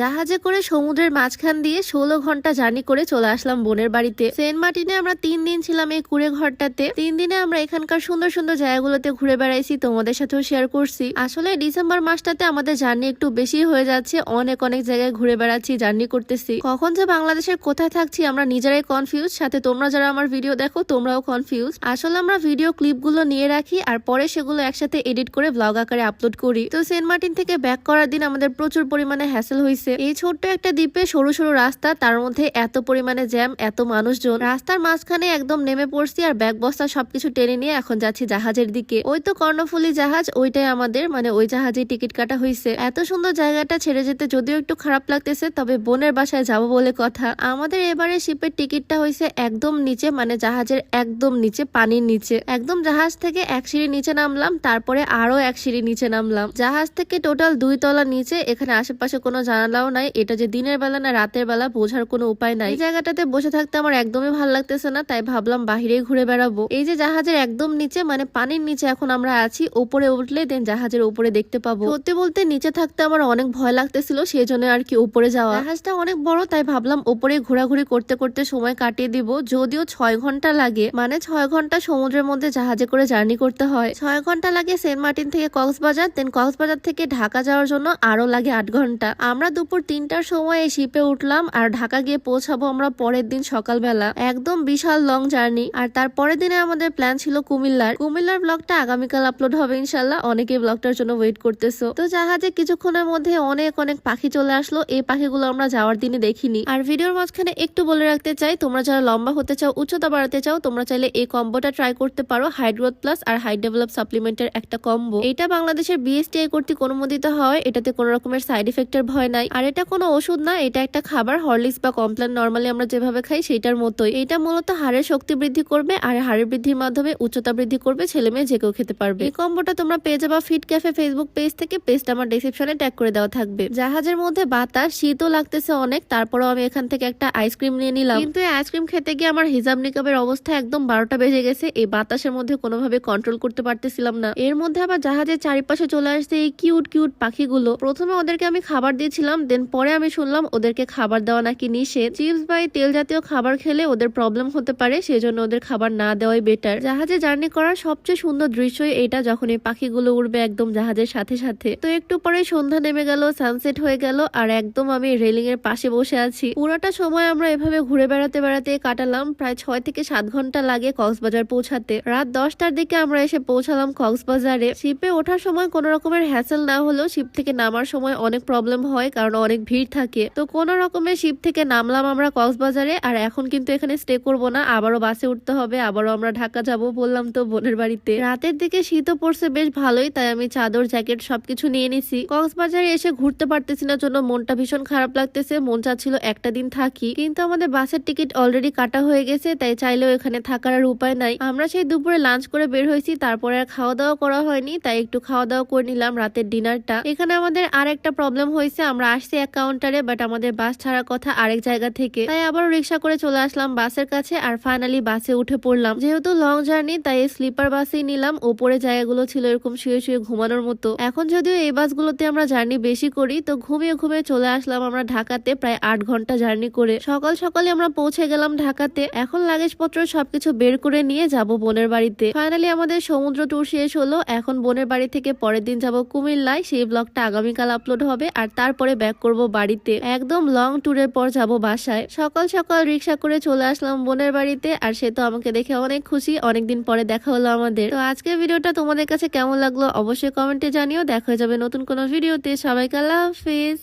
জাহাজে করে সমুদ্রের মাঝখান দিয়ে ষোলো ঘণ্টা জার্নি করে চলে আসলাম বোনের বাড়িতে। সেন্ট মার্টিনে আমরা তিন দিন ছিলাম এই কুড়ে ঘরটাতে। তিন দিনে আমরা এখানকার সুন্দর সুন্দর জায়গাগুলোতে ঘুরে বেড়াইছি, তোমাদের সাথেও শেয়ার করছি। আসলে ডিসেম্বর মাসটাতে আমাদের জার্নি একটু বেশি হয়ে যাচ্ছে, অনেক অনেক জায়গায় ঘুরে বেড়াচ্ছি, জার্নি করতেছি। কখন যে বাংলাদেশের কোথায় থাকছি আমরা নিজেরাই কনফিউজ সাথে তোমরা যারা আমার ভিডিও দেখো, তোমরাও কনফিউজ আসলে আমরা ভিডিও ক্লিপগুলো নিয়ে রাখি, আর পরে সেগুলো একসাথে এডিট করে ব্লগ আকারে আপলোড করি। তো সেন্ট মার্টিন থেকে ব্যাক করার দিন আমাদের প্রচুর পরিমাণে হ্যাসেল হয়েছে এই ছোট্ট একটা দ্বীপে সরু সরু রাস্তা, তার মধ্যে এত পরিমাণে জ্যাম, এত মানুষজন। রাস্তার মাঝখানে একদম নেমে পড়ছি আর ব্যাগ, বস্তা সবকিছু টেনে নিয়ে এখন যাচ্ছি জাহাজের দিকে। ওই তো কর্ণফুলি জাহাজ, ওইটাই আমাদের মানে ওই জাহাজে টিকিট কাটা হয়েছে এত সুন্দর জায়গাটা ছেড়ে যেতে যদিও একটু খারাপ লাগতেছে, তবে বোনের বাসায় যাব বলে কথা। আমাদের এবারে শিপের টিকিটটা হয়েছে একদম নিচে মানে জাহাজের একদম নিচে, পানির নিচে। একদম জাহাজ থেকে এক সিঁড়ি নিচে নামলাম, তারপরে আরও এক সিঁড়ি নিচে নামলাম। জাহাজ থেকে টোটাল দুই তলা নিচে, এখানে আশেপাশে কোনো জানালাও নাই, এটা যে দিনের বেলা না রাতের বেলা বোঝার কোনো উপায় নাই। এই জায়গাটাতে বসে থাকতে আমার একদমই ভালো লাগতেছে না, তাই ভাবলাম বাহিরে ঘুরে বেড়াবো। এই যে জাহাজের একদম নিচে মানে পানির নিচে এখন আমরা আছি, উপরে উঠলে দেন জাহাজের উপরে দেখতে পাবো। সত্যি বলতে নিচে থাকতে আমার অনেক ভয় লাগতেছিল সেই জন্য আর কি উপরে যাওয়া। জাহাজটা অনেক বড়, তাই ভাবলাম উপরে ঘোরাঘুরি করতে করতে সময় কাটিয়ে দিব, যদিও ছয় ঘণ্টা লাগে। মানে ছয় ঘণ্টা সমুদ্রের মধ্যে জাহাজে করে জার্নি করতে হয়। ছয় ঘণ্টা লাগে সেন্ট মার্টিন থেকে কক্সবাজার, দেন কক্সবাজার থেকে ঢাকা যাওয়ার জন্য আরও লাগে আট ঘণ্টা। আমরা দুপুর তিনটার সময় এই শিপে উঠলাম আর ঢাকা গিয়ে পৌঁছাবো আমরা পরের দিন সকালবেলা। একদম বিশাল লং জার্নি আর তারপরের দিনে আমাদের প্ল্যান ছিল কুমিল্লার। কুমিল্লার ব্লগটা আগামীকাল আপলোড হবে ইনশাল্লাহ। অনেকে ব্লগটার জন্য ওয়েট করতেছো। তো জাহাজে কিছুক্ষণের মধ্যে অনেক অনেক পাখি চলে আসলো। এই পাখিগুলো আমরা যাওয়ার দিনে দেখিনি। আর ভিডিওর মাঝখানে একটু বলে রাখতে চাই, তোমরা যারা লম্বা হতে চাও, উচ্চতা বাড়াতে চাও, তোমরা চাইলে এই কম্বোটা ট্রাই করতে পারো। হাই গ্রোথ প্লাস আর হাই ডেভেলপ সাপ্লিমেন্টের একটা কম্বো এটা বাংলাদেশের বিএসটিআই কর্তৃক অনুমোদিত হয়। এটাতে কোনো রকমের সাইড এফেক্টের ভয় নাই। আর এটা কোনো ওষুধ না, এটা একটা খাবার, হরলিক্স বা কমপ্লেন নর্মালি আমরা যেভাবে খাই সেটার মতোই। এটা মূলত হাড়ের শক্তি বৃদ্ধি করবে আর হাড়ের বৃদ্ধির মাধ্যমে উচ্চতা বৃদ্ধি করবে, ছেলে মেয়ে যে কেউ খেতে পারবে। এই কম্বোটা তোমরা পেয়ে যাবা ফিট ক্যাফে ফেসবুক পেজ থেকে, পেজটা আমার ডিসক্রিপশনে ট্যাগ করে দেওয়া থাকবে। জাহাজের মধ্যে বাতাস, শীতও লাগতেছে অনেক, তারপরেও আমি এখান থেকে একটা আইসক্রিম নিয়ে নিলাম। কিন্তু এই আইসক্রিম খেতে গিয়ে আমার হিজাব নিকাবের অবস্থা একদম বারোটা বেজে গেছে, এই বাতাসের মধ্যে কোনোভাবে কন্ট্রোল করতে পারতেছিলাম না। এর মধ্যে আবার জাহাজের চারিপাশে চলে আসছে এই কিউট কিউট পাখিগুলো। প্রথমে ওদেরকে আমি খাবার দিয়েছিলাম দেন পরে আমি শুনলাম ওদেরকে খাবার দেওয়া নাকি নিষেধ। চিপস বা তেল জাতীয় খাবার খেলে ওদের প্রবলেম হতে পারে সেই জন্য ওদের খাবার না দেওয়াই বেটার জাহাজে জার্নি করার সবচেয়ে সুন্দর দৃশ্যই এটা যখন এই পাখিগুলো উড়বে একদম জাহাজের সাথে সাথে। তো একটু পরে সন্ধ্যা নেমে গেল সানসেট হয়ে গেল, আর একদম আমি রেলিং এর পাশে বসে আছি। পুরোটা সময় আমরা এভাবে ঘুরে বেড়াতে বেড়াতে কাটালাম, প্রায় ছয় থেকে সাত ঘণ্টা লাগে কক্সবাজার পৌঁছাতে। রাত দশটার দিকে আমরা এসে পৌঁছালাম কক্সবাজারে। শিপে ওঠার সময় কোনো রকমের হ্যাসেল না হলেও শিপ থেকে নামার সময় অনেক প্রবলেম হয়, কারণ অনেক ভিড় থাকে। তো কোনো রকমের শিপ থেকে নামলাম আমরা কক্সবাজারে আর এখন কিন্তু এখানে স্টে করব না, আবারও বাসে উঠতে হবে, আবারও আমরা ঢাকা যাব বললাম তো বোনের বাড়িতে। রাতের দিকে শীতও পড়ছে বেশ ভালোই, তাই আমি চাদর জ্যাকেট সবকিছু নিয়ে নিছি। কক্সবাজারে এসে ঘুরতে পারতেছি না জন্য মনটা ভীষণ খারাপ লাগতেছে, মন চাচ্ছিল একটা দিন থাকি। কিন্তু আমাদের বাসের টিকিট অলরেডি কাটা হয়ে গেছে, তাই চাইলেও এখানে থাকার আর উপায় নাই। আমরা সেই দুপুরে লাঞ্চ করে বের হয়েছি, তারপরে আর খাওয়া দাওয়া করা হয়নি, তাই একটু খাওয়া দাওয়া করে নিলাম রাতের ডিনারটা এখানে আমাদের আর একটা প্রবলেম হয়েছে, আমরা আসছি এক কাউন্টারে বাট আমাদের বাস ছাড়ার কথা আরেক জায়গা থেকে। তাই আবার রিক্সা করে চলে আসলাম বাসের কাছে আর ফাইনালি বাসে উঠে পড়লাম। যেহেতু লং জার্নি তাই স্লিপার বাসেই নিলাম। ওপরে জায়গাগুলো ছিল এরকম শুয়ে শুয়ে ঘুমানোর মতো। এখন যদিও এই বাসগুলোতে আমরা জার্নি বেশি করি, তো ঘুমিয়ে ঘুমিয়ে চলে আসলাম আমরা ঢাকাতে প্রায় আট ঘণ্টা জার্নি করে। সকাল সকালে আমরা পৌঁছে গেলাম ঢাকাতে। এখন লাগেজ পত্র সবকিছু বের করে নিয়ে যাব বোনের বাড়িতে। ফাইনালি আমাদের সমুদ্র ট্যুর শেষ হলো। এখন বোনের বাড়ি থেকে পরের দিন যাব কুমিল্লায়। সেই ব্লগটা আগামীকাল আপলোড হবে। আর তারপরে ব্যাক করব বাড়িতে। একদম লং ট্যুরের পর যাব বাসায়। সকাল সকাল রিক্সা করে চলে আসলাম বোনের বাড়িতে, আর সে তো আমাকে দেখে অনেক খুশি। অনেকদিন পরে দেখা হলো আমাদের। তো আজকের ভিডিওটা তোমাদের কাছে কেমন লাগল অবশ্যই কমেন্টে জানিও। দেখা যাবে নতুন কোনো ভিডিওতে। সবাইকে আল্লাহ হাফিজ।